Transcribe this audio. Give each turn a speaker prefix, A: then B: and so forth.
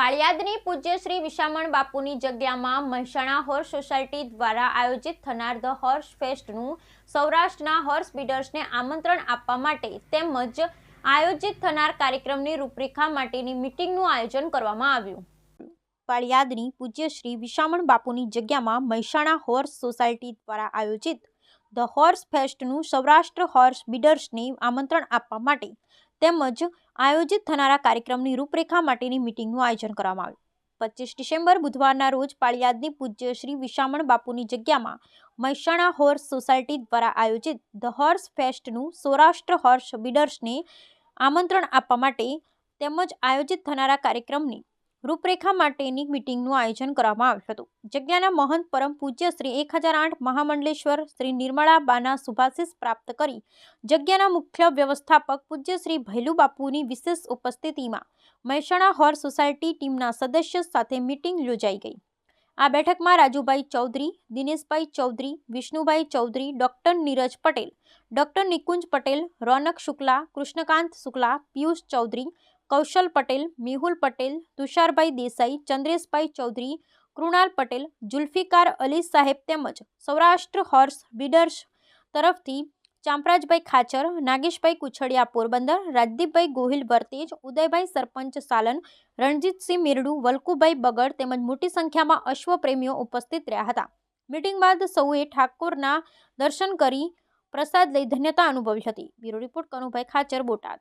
A: પાળિયાદની પૂજ્ય શ્રી વિશામણ બાપુની જગ્યામાં મહેસાણા હોર્સ સોસાયટી દ્વારા આયોજિત થનાર ધ હોર્સ ફેસ્ટનું સૌરાષ્ટ્રના હોર્સ બિડર્સને આમંત્રણ આપવા માટે તેમજ આયોજિત થનાર કાર્યક્રમની રૂપરેખા માટેની મિટિંગનું આયોજન કરવામાં આવ્યું. પાળિયાદની પૂજ્ય શ્રી વિશામણ બાપુની જગ્યામાં મહેસાણા હોર્સ સોસાયટી દ્વારા આયોજિત ધ હોર્સ ફેસ્ટનું સૌરાષ્ટ્ર હોર્સ બિડર્સને આમંત્રણ આપવા માટે તેમજ આયોજિત થનારા કાર્યક્રમની રૂપરેખા માટેની મિટિંગનું આયોજન કરવામાં આવ્યું. પચીસ ડિસેમ્બર બુધવારના રોજ પાળિયાદની પૂજ્ય શ્રી વિશામણ બાપુની જગ્યામાં મહેસાણા હોર્સ સોસાયટી દ્વારા આયોજિત ધ હોર્સ ફેસ્ટનું સૌરાષ્ટ્ર હોર્સ બિડર્સને આમંત્રણ આપવા માટે તેમજ આયોજિત થનારા કાર્યક્રમની રૂપરેખા માટેની મિટિંગનું આયોજન કરવામાં આવ્યું હતું. જગ્યાના મહંત પરમ પૂજ્ય શ્રી એક હજાર આઠ મહામંડલેશ્વર શ્રી નિર્મળા બાના શુભાશીષ પ્રાપ્ત કરી જગ્યાના મુખ્ય વ્યવસ્થાપક પૂજ્ય શ્રી ભૈલુ બાપુની વિશેષ ઉપસ્થિતિમાં મહેસાણા હોર સોસાયટી ટીમના સદસ્ય સાથે મિટિંગ યોજાઈ ગઈ. આ બેઠકમાં રાજુભાઈ ચૌધરી, દિનેશભાઈ ચૌધરી, વિષ્ણુભાઈ ચૌધરી, ડૉક્ટર નીરજ પટેલ, ડૉક્ટર નિકુંજ પટેલ, રોનક શુક્લા, કૃષ્ણકાંત શુક્લા, પિયુષ ચૌધરી કૌશલ પટેલ, મેહુલ પટેલ, તુષારભાઈ દેસાઈ, ચંદ્રેશભાઈ ચૌધરી, કૃણાલ પટેલ, જુલ્ફિકાર અલી સાહેબ તેમજ સૌરાષ્ટ્ર હોર્સ બિડર્સ તરફથી ચામરાજભાઈ ખાચર, નાગેશભાઈ કુછડિયા પોરબંદર, રાજદીપભાઈ ગોહિલ બરતેજ ઉદયભાઈ સરપંચ સાલન, રણજીતસિંહ મિરડુ, વલ્કુભાઈ બગડ તેમજ મોટી સંખ્યામાં અશ્વપ્રેમીઓ ઉપસ્થિત રહ્યા હતા. મિટિંગ બાદ સૌએ ઠાકોરના દર્શન કરી પ્રસાદ લઈ ધન્યતા અનુભવી હતી. Bureau report Kanubhai Khachar, Botad.